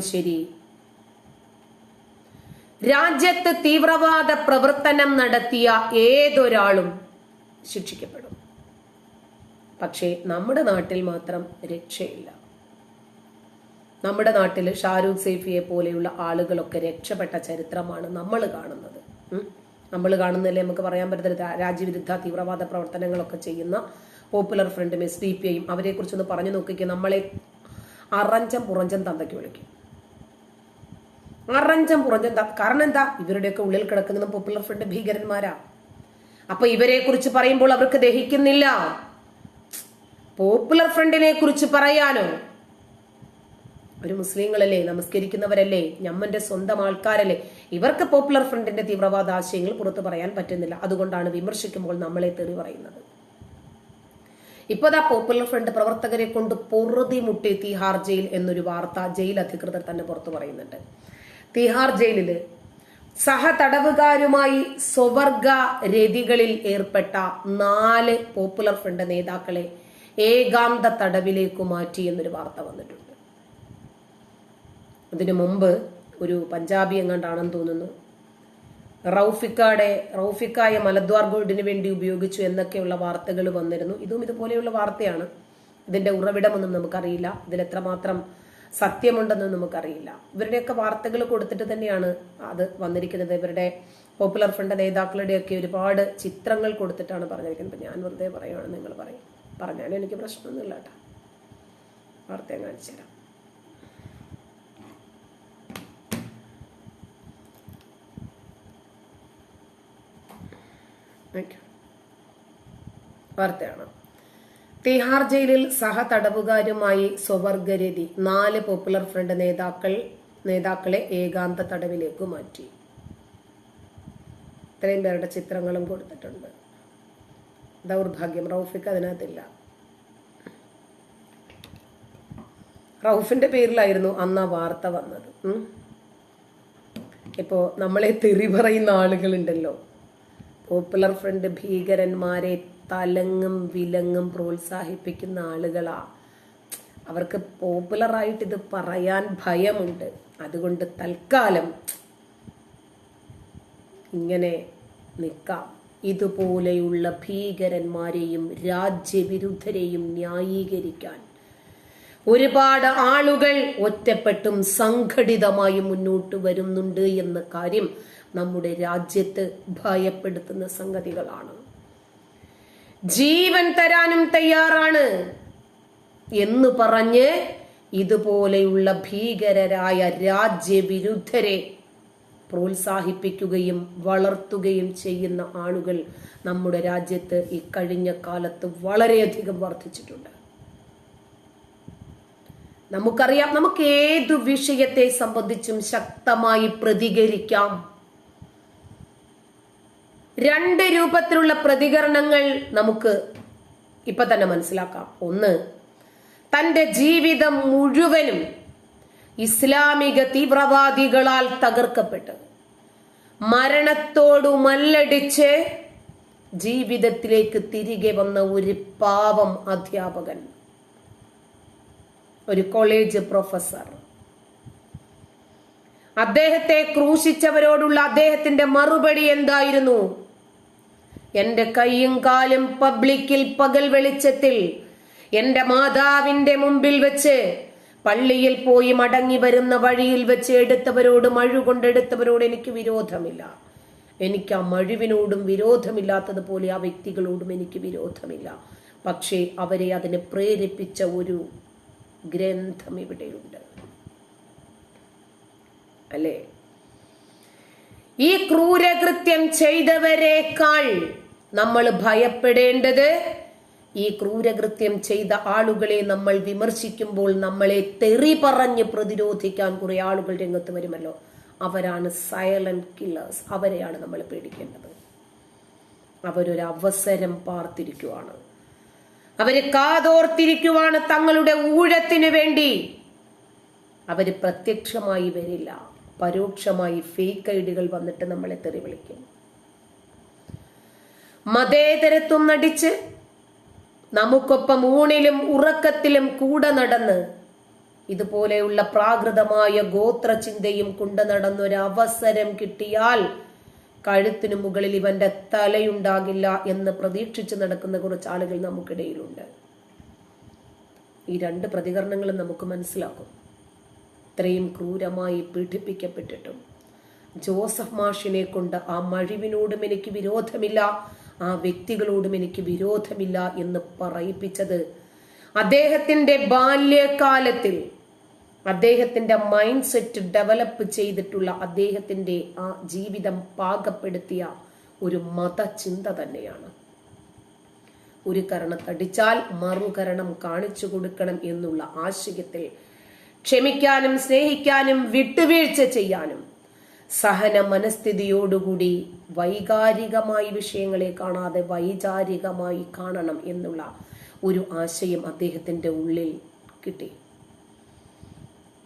ശരി. രാജ്യത്ത് തീവ്രവാദ പ്രവർത്തനം നടത്തിയ ഏതൊരാളും ശിക്ഷിക്കപ്പെടും. പക്ഷേ നമ്മുടെ നാട്ടിൽ മാത്രം രക്ഷയില്ല. നമ്മുടെ നാട്ടിൽ ഷാരൂഖ് സേഫിയെ പോലെയുള്ള ആളുകളൊക്കെ രക്ഷപ്പെട്ട ചരിത്രമാണ് നമ്മൾ കാണുന്നത്. നമ്മൾ കാണുന്നതിലെ നമുക്ക് പറയാൻ പറ്റത്തില്ല. രാജ്യവിരുദ്ധ തീവ്രവാദ പ്രവർത്തനങ്ങളൊക്കെ ചെയ്യുന്ന പോപ്പുലർ ഫ്രണ്ടും എസ് ഡി പി ഐയും അവരെ കുറിച്ചൊന്ന് പറഞ്ഞു നോക്കിക്കുക നമ്മളെ അറഞ്ചം പുറഞ്ചം തന്തയ്ക്ക് വിളിക്കും. അറഞ്ചം പുറഞ്ചം ത- കാരണം എന്താ? ഇവരുടെയൊക്കെ ഉള്ളിൽ കിടക്കുന്ന പോപ്പുലർ ഫ്രണ്ട് ഭീകരന്മാരാ. അപ്പൊ ഇവരെ കുറിച്ച് പറയുമ്പോൾ അവർക്ക് ദഹിക്കുന്നില്ല. പോപ്പുലർ ഫ്രണ്ടിനെ കുറിച്ച് പറയാനോ? ഒരു മുസ്ലിങ്ങളല്ലേ നമസ്കരിക്കുന്നവരല്ലേ ഞമ്മന്റെ സ്വന്തം ആൾക്കാരല്ലേ? ഇവർക്ക് പോപ്പുലർ ഫ്രണ്ടിന്റെ തീവ്രവാദ ആശയങ്ങൾ പുറത്തു പറയാൻ പറ്റുന്നില്ല. അതുകൊണ്ടാണ് വിമർശിക്കുമ്പോൾ നമ്മളെ തെറി പറയുന്നത്. ഇപ്പോഴാ പോപ്പുലർ ഫ്രണ്ട് പ്രവർത്തകരെ കൊണ്ട് പൊറുതി മുട്ടി തിഹാർ ജയിൽ എന്നൊരു വാർത്ത ജയിൽ അധികൃതർ തന്നെ പുറത്തു പറയുന്നുണ്ട്. തിഹാർ ജയിലിൽ. സഹതടവുകാരുമായി സ്വവർഗ രതികളിൽ ഏർപ്പെട്ട നാല് പോപ്പുലർ ഫ്രണ്ട് നേതാക്കളെ ഏകാന്ത തടവിലേക്ക് മാറ്റി എന്നൊരു വാർത്ത വന്നിട്ടുണ്ട്. അതിനു മുമ്പ് ഒരു പഞ്ചാബി എങ്ങാണ്ടാണെന്ന് തോന്നുന്നു. റൌഫിക്കയുടെ റൌഫിക്കായ മലദ്വാർ ഗോൾഡിന് വേണ്ടി ഉപയോഗിച്ചു എന്നൊക്കെയുള്ള വാർത്തകൾ വന്നിരുന്നു. ഇതും ഇതുപോലെയുള്ള വാർത്തയാണ്. ഇതിന്റെ ഉറവിടമൊന്നും നമുക്കറിയില്ല. ഇതിൽ എത്രമാത്രം സത്യമുണ്ടെന്നും നമുക്കറിയില്ല. ഇവരുടെയൊക്കെ വാർത്തകൾ കൊടുത്തിട്ട് തന്നെയാണ് അത് വന്നിരിക്കുന്നത്. ഇവരുടെ പോപ്പുലർ ഫ്രണ്ട് നേതാക്കളുടെയൊക്കെ ഒരുപാട് ചിത്രങ്ങൾ കൊടുത്തിട്ടാണ് പറഞ്ഞിരിക്കുന്നത്. ഞാൻ വെറുതെ പറയുകയാണ് നിങ്ങൾ പറയും. പറഞ്ഞാലും എനിക്ക് പ്രശ്നമൊന്നുമില്ല കേട്ടോ. വാർത്ത കാണിച്ചു തരാം. വാർത്തയാണ്? തിഹാർ ജയിലിൽ സഹതടവുകാരുമായി സ്വവർഗരതി നാല് പോപ്പുലർ ഫ്രണ്ട് നേതാക്കൾ നേതാക്കളെ ഏകാന്ത തടവിലേക്ക് മാറ്റി. ഇത്രയും പേരുടെ ചിത്രങ്ങളും കൊടുത്തിട്ടുണ്ട്. ദൗർഭാഗ്യം റൌഫിക്ക് അതിനകത്തില്ല. റൌഫിന്റെ പേരിലായിരുന്നു അന്ന് ആ വാർത്ത വന്നത്. ഇപ്പോ നമ്മളെ തെറി പറയുന്ന ആളുകളുണ്ടല്ലോ. പോപ്പുലർ ഫ്രണ്ട് ഭീകരന്മാരെ തലങ്ങും വിലങ്ങും പ്രോത്സാഹിപ്പിക്കുന്ന ആളുകളാ. അവർക്ക് പോപ്പുലറായിട്ട് ഇത് പറയാൻ ഭയമുണ്ട്. അതുകൊണ്ട് തൽക്കാലം ഇങ്ങനെ നിൽക്കാം. ഇതുപോലെയുള്ള ഭീകരന്മാരെയും രാജ്യവിരുദ്ധരെയും ന്യായീകരിക്കാൻ ഒരുപാട് ആളുകൾ ഒറ്റപ്പെട്ടും സംഘടിതമായി മുന്നോട്ട് വരുന്നുണ്ട് എന്ന കാര്യം നമ്മുടെ രാജ്യത്ത് ഭയപ്പെടുത്തുന്ന സംഗതികളാണ്. ജീവൻ തരാനും തയ്യാറാണ് എന്ന് പറഞ്ഞ് ഇതുപോലെയുള്ള ഭീകരരായ രാജ്യവിരുദ്ധരെ പ്രോത്സാഹിപ്പിക്കുകയും വളർത്തുകയും ചെയ്യുന്ന ആളുകൾ നമ്മുടെ രാജ്യത്ത് ഈ കഴിഞ്ഞ കാലത്ത് വളരെയധികം വർദ്ധിച്ചിട്ടുണ്ട്. നമുക്കറിയാം നമുക്ക് ഏതു വിഷയത്തെ സംബന്ധിച്ചും ശക്തമായി പ്രതികരിക്കാം. രണ്ട് രൂപത്തിലുള്ള പ്രതികരണങ്ങൾ നമുക്ക് ഇപ്പൊ തന്നെ മനസ്സിലാക്കാം. ഒന്ന് തന്റെ ജീവിതം മുഴുവനും ഇസ്ലാമിക തീവ്രവാദികളാൽ തകർക്കപ്പെട്ട്. മരണത്തോടു മല്ലടിച്ച് ജീവിതത്തിലേക്ക് തിരികെ വന്ന ഒരു പാവം അധ്യാപകൻ ഒരു കോളേജ് പ്രൊഫസർ അദ്ദേഹത്തെ ക്രൂശിച്ചവരോടുള്ള അദ്ദേഹത്തിന്റെ മറുപടി എന്തായിരുന്നു? എന്റെ കൈയും കാലും പബ്ലിക്കിൽ പകൽ വെളിച്ചത്തിൽ എന്റെ മാതാവിന്റെ മുമ്പിൽ വെച്ച് പള്ളിയിൽ പോയി മടങ്ങി വരുന്ന വഴിയിൽ വെച്ച് എടുത്തവരോട് മഴ കൊണ്ടെടുത്തവരോട് എനിക്ക് വിരോധമില്ല. എനിക്ക് ആ മഴുവിനോടും വിരോധമില്ലാത്തതുപോലെ ആ വ്യക്തികളോടും എനിക്ക് വിരോധമില്ല. പക്ഷേ അവരെ അതിന് പ്രേരിപ്പിച്ച ഒരു ഗ്രന്ഥം ഇവിടെയുണ്ട്. അല്ലേ? ഈ ക്രൂരകൃത്യം ചെയ്തവരെക്കാൾ നമ്മൾ ഭയപ്പെടേണ്ടത് ഈ ക്രൂരകൃത്യം ചെയ്ത ആളുകളെ നമ്മൾ വിമർശിക്കുമ്പോൾ നമ്മളെ തെറി പറഞ്ഞ് പ്രതിരോധിക്കാൻ കുറെ ആളുകൾ രംഗത്ത് വരുമല്ലോ. അവരാണ് സൈലന്റ് കില്ലേഴ്സ് അവരെയാണ് നമ്മൾ പേടിക്കേണ്ടത്. അവരൊരു അവസരം പാർത്തിരിക്കുവാണ്. അവർ കാതോർത്തിരിക്കുവാണ് തങ്ങളുടെ ഊഴത്തിന് വേണ്ടി. അവർ പ്രത്യക്ഷമായി വരില്ല. പരോക്ഷമായി ഫേക്ക് ഐഡികൾ വന്നിട്ട് നമ്മളെ തെറി വിളിക്കും. മതേതരത്വം നടിച്ച് നമുക്കൊപ്പം ഊണിലും ഉറക്കത്തിലും കൂടെ നടന്ന് ഇതുപോലെയുള്ള പ്രാകൃതമായ ഗോത്ര ചിന്തയും കൊണ്ടു നടന്നൊരവസരം കിട്ടിയാൽ കഴുത്തിനു മുകളിൽ ഇവന്റെ തലയുണ്ടാകില്ല എന്ന് പ്രതീക്ഷിച്ച് നടക്കുന്ന കുറച്ച് ആളുകൾ നമുക്കിടയിലുണ്ട്. ഈ രണ്ട് പ്രതികരണങ്ങളും നമുക്ക് മനസ്സിലാക്കും. ഇത്രയും ക്രൂരമായി പീഡിപ്പിക്കപ്പെട്ടിട്ടും. ജോസഫ് മാഷിനെ കൊണ്ട് ആ മഴിവിനോടും എനിക്ക് വിരോധമില്ല ആ വ്യക്തികളോടും എനിക്ക് വിരോധമില്ല എന്ന് പറയിപ്പിച്ചത് അദ്ദേഹത്തിന്റെ ബാല്യകാലത്തിൽ. അദ്ദേഹത്തിന്റെ മൈൻഡ് സെറ്റ് ഡെവലപ്പ് ചെയ്തിട്ടുള്ള അദ്ദേഹത്തിന്റെ ആ ജീവിതം പാകപ്പെടുത്തിയ ഒരു മതചിന്ത തന്നെയാണ്. ഒരു കരണത്തടിച്ചാൽ മറുകരണം കാണിച്ചു കൊടുക്കണം എന്നുള്ള ആശയത്തിൽ ക്ഷമിക്കാനും സ്നേഹിക്കാനും വിട്ടുവീഴ്ച ചെയ്യാനും. സഹന മനസ്ഥിതിയോടുകൂടി വൈകാരികമായി വിഷയങ്ങളെ കാണാതെ വൈചാരികമായി കാണണം എന്നുള്ള ഒരു ആശയം അദ്ദേഹത്തിന്റെ ഉള്ളിൽ കിട്ടി.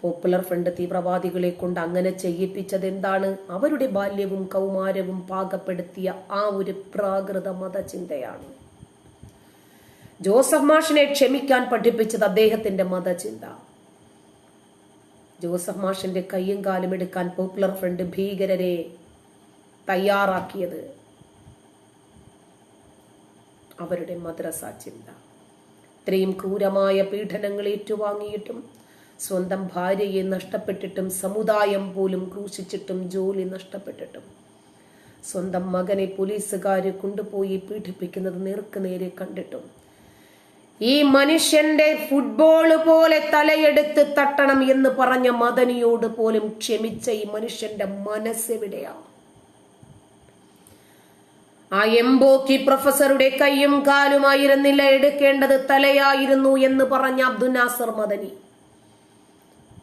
പോപ്പുലർ ഫ്രണ്ട് തീവ്രവാദികളെ കൊണ്ട് അങ്ങനെ ചെയ്യിപ്പിച്ചത് എന്താണ് അവരുടെ ബാല്യവും കൗമാരവും പാകപ്പെടുത്തിയ ആ ഒരു പ്രാകൃത മതചിന്തയാണ്. ജോസഫ് മാഷിനെ ക്ഷമിക്കാൻ പഠിപ്പിച്ചത് അദ്ദേഹത്തിന്റെ മതചിന്ത. ജോസഫ് മാഷിന്റെ കയ്യും കാലും എടുക്കാൻ പോപ്പുലർ ഫ്രണ്ട് ഭീകരരെ തയ്യാറാക്കിയത് അവരുടെ മദ്രസ ചിന്ത. ഇത്രയും ക്രൂരമായ പീഡനങ്ങൾ ഏറ്റുവാങ്ങിയിട്ടും സ്വന്തം ഭാര്യയെ നഷ്ടപ്പെട്ടിട്ടും സമുദായം പോലും ക്രൂശിച്ചിട്ടും ജോലി നഷ്ടപ്പെട്ടിട്ടും സ്വന്തം മകനെ പോലീസുകാർ കൊണ്ടുപോയി പീഡിപ്പിക്കുന്നത് നേർക്കുനേരെ കണ്ടിട്ടും ഈ മനുഷ്യന്റെ ഫുട്ബോൾ പോലെ തലയെടുത്ത് തട്ടണം എന്ന് പറഞ്ഞ മദനിയോട് പോലും ക്ഷമിച്ച ഈ മനുഷ്യന്റെ മനസ്സെവിടെയാണ് ആ എംബോക്കി പ്രൊഫസറുടെ കൈയും കാലുമായിരുന്നില്ല എടുക്കേണ്ടത് തലയായിരുന്നു എന്ന് പറഞ്ഞ അബ്ദുൽ നാസർ മദനി.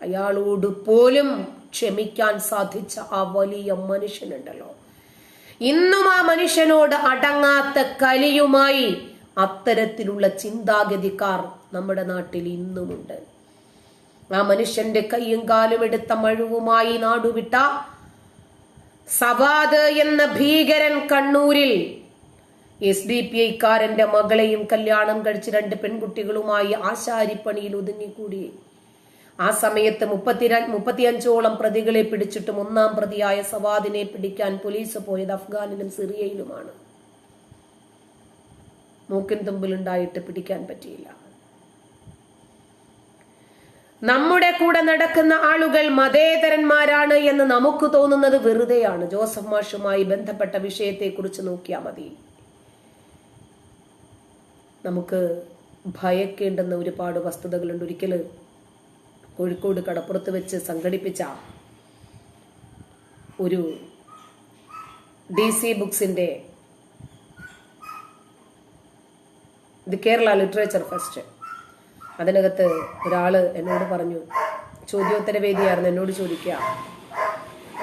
അയാളോട് പോലും ക്ഷമിക്കാൻ സാധിച്ച ആ വലിയ മനുഷ്യനുണ്ടല്ലോ. ഇന്നും ആ മനുഷ്യനോട് അടങ്ങാത്ത കലിയുമായി അത്തരത്തിലുള്ള ചിന്താഗതിക്കാർ നമ്മുടെ നാട്ടിൽ ഇന്നുമുണ്ട്. ആ മനുഷ്യന്റെ കൈയും കാലും എടുത്ത മഴുവുമായി നാടുവിട്ട സവാദ് എന്ന ഭീകരൻ കണ്ണൂരിൽ എസ് ഡി പി ഐക്കാരന്റെ മകളെയും കല്യാണം കഴിച്ച് രണ്ട് പെൺകുട്ടികളുമായി ആശാരിപ്പണിയിൽ ഒതുങ്ങിക്കൂടി. ആ സമയത്ത് മുപ്പത്തിര മുപ്പത്തിയഞ്ചോളം പ്രതികളെ പിടിച്ചിട്ടും ഒന്നാം പ്രതിയായ സവാദിനെ പിടിക്കാൻ പോലീസ് പോയത് അഫ്ഗാനിലും സിറിയയിലുമാണ്. മൂക്കിൻ തുമ്പിലുണ്ടായിട്ട് പിടിക്കാൻ പറ്റിയില്ല. നമ്മുടെ കൂടെ നടക്കുന്ന ആളുകൾ മതേതരന്മാരാണ് എന്ന് നമുക്ക് തോന്നുന്നത് വെറുതെയാണ്. ജോസഫ് മാഷുമായി ബന്ധപ്പെട്ട വിഷയത്തെക്കുറിച്ച് നോക്കിയാൽ മതി. നമുക്ക് ഭയക്കേണ്ടുന്ന ഒരുപാട് വസ്തുതകളുണ്ട്. ഒരിക്കൽ കോഴിക്കോട് കടപ്പുറത്ത് വെച്ച് സംഘടിപ്പിച്ച ഒരു ഡി സി ബുക്സിന്റെ ദി കേരള ലിറ്ററേച്ചർ ഫസ്റ്റ്. അതിനകത്ത് ഒരാൾ എന്നോട് പറഞ്ഞു ചോദ്യോത്തര വേദിയായിരുന്നു എന്നോട് ചോദിക്കുക.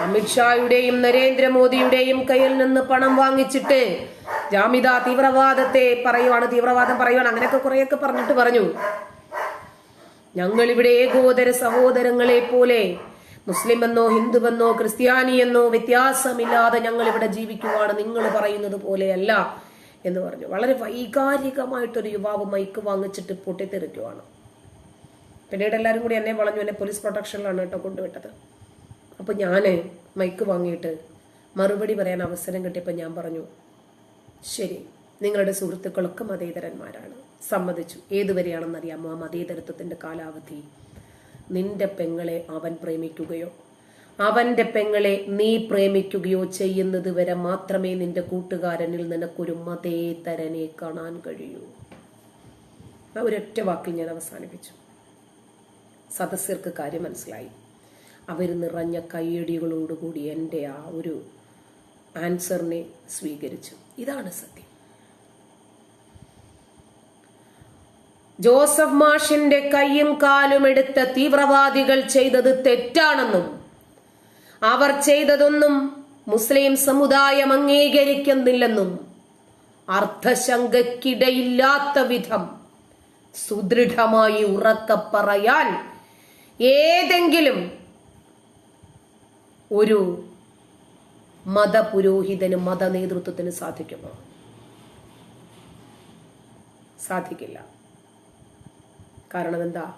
അമിത്ഷായുടെയും നരേന്ദ്രമോദിയുടെയും കയ്യിൽ നിന്ന് പണം വാങ്ങിച്ചിട്ട് ജാമിത തീവ്രവാദത്തെ പറയുവാണ് തീവ്രവാദം പറയുവാണ് അങ്ങനെയൊക്കെ കുറെയൊക്കെ പറഞ്ഞിട്ട് പറഞ്ഞു. ഞങ്ങൾ ഇവിടെ ഏകോദര സഹോദരങ്ങളെ പോലെ മുസ്ലിം എന്നോ ഹിന്ദുവെന്നോ ക്രിസ്ത്യാനി എന്നോ വ്യത്യാസമില്ലാതെ ഞങ്ങൾ ഇവിടെ ജീവിക്കുവാണ് നിങ്ങൾ പറയുന്നത് പോലെയല്ല. എന്ന് പറഞ്ഞു. വളരെ വൈകാരികമായിട്ടൊരു യുവാവ് മൈക്ക് വാങ്ങിച്ചിട്ട് പൊട്ടിത്തെറിക്കുവാണ്. പിന്നീട് എല്ലാവരും കൂടി എന്നെ വളഞ്ഞു. എന്നെ പോലീസ് പ്രൊട്ടക്ഷനിലാണ് കേട്ടോ കൊണ്ടുവിട്ടത്. അപ്പോൾ ഞാൻ മൈക്ക് വാങ്ങിയിട്ട് മറുപടി പറയാൻ അവസരം കിട്ടിയപ്പോൾ ഞാൻ പറഞ്ഞു ശരി നിങ്ങളുടെ സുഹൃത്തുക്കളൊക്കെ മതേതരന്മാരാണ്. സമ്മതിച്ചു. ഏതുവരെയാണെന്നറിയാമോ ആ മതേതരത്വത്തിന്റെ കാലാവധി. നിന്റെ പെങ്ങളെ അവൻ പ്രേമിക്കുകയോ അവന്റെ പെങ്ങളെ നീ പ്രേമിക്കുകയോ ചെയ്യുന്നത് വരെ മാത്രമേ നിന്റെ കൂട്ടുകാരനിൽ നിനക്കൊരു മതേതരനെ കാണാൻ കഴിയൂ. ആ ഒരൊറ്റ വാക്കിൽ ഞാൻ അവസാനിപ്പിച്ചു. സദസ്യർക്ക് കാര്യം മനസ്സിലായി. അവർ നിറഞ്ഞ കയ്യടികളോടുകൂടി എന്റെ ആ ഒരു ആൻസറിനെ സ്വീകരിച്ചു. ഇതാണ് സത്യം. ജോസഫ് മാഷിന്റെ കൈയും കാലും എടുത്ത തീവ്രവാദികൾ ചെയ്തത് തെറ്റാണെന്നും അവർ ചെയ്തതൊന്നും മുസ്ലിം സമുദായം അംഗീകരിക്കുന്നില്ലെന്നും അർത്ഥശങ്കയ്ക്കിടയില്ലാത്ത വിധം സുദൃഢമായി ഉറക്ക പറയാൻ ഏതെങ്കിലും ഒരു മതപുരോഹിതന് മത നേതൃത്വത്തിന് സാധിക്കുമോ? സാധിക്കില്ല. കാരണം എന്താ?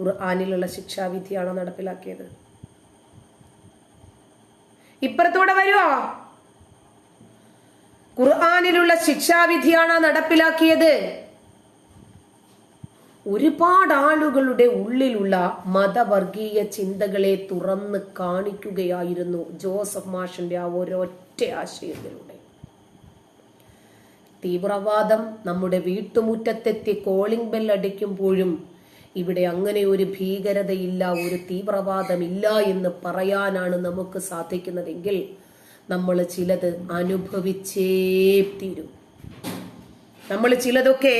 ഖുർആാനിലുള്ള ശിക്ഷാവിധിയാണോ നടപ്പിലാക്കിയത്. ഇപ്പുറത്തൂടെ വരുവോ? ഖുർആാനിലുള്ള ശിക്ഷാവിധിയാണ് നടപ്പിലാക്കിയത്. ഒരുപാട് ആളുകളുടെ ഉള്ളിലുള്ള മതവർഗീയ ചിന്തകളെ തുറന്ന് കാണിക്കുകയായിരുന്നു ജോസഫ് മാഷിന്റെ ആ ഒരൊറ്റ ആശയത്തിലൂടെ. തീവ്രവാദം നമ്മുടെ വീട്ടുമുറ്റത്തെത്തി കോളിംഗ് ബെൽ അടിക്കുമ്പോഴും ഇവിടെ അങ്ങനെ ഒരു ഭീകരതയില്ല ഒരു തീവ്രവാദമില്ല എന്ന് പറയാനാണ് നമുക്ക് സാധിക്കുന്നതെങ്കിൽ നമ്മൾ ചിലത് അനുഭവിച്ചേ തീരും. നമ്മൾ ചിലതൊക്കെ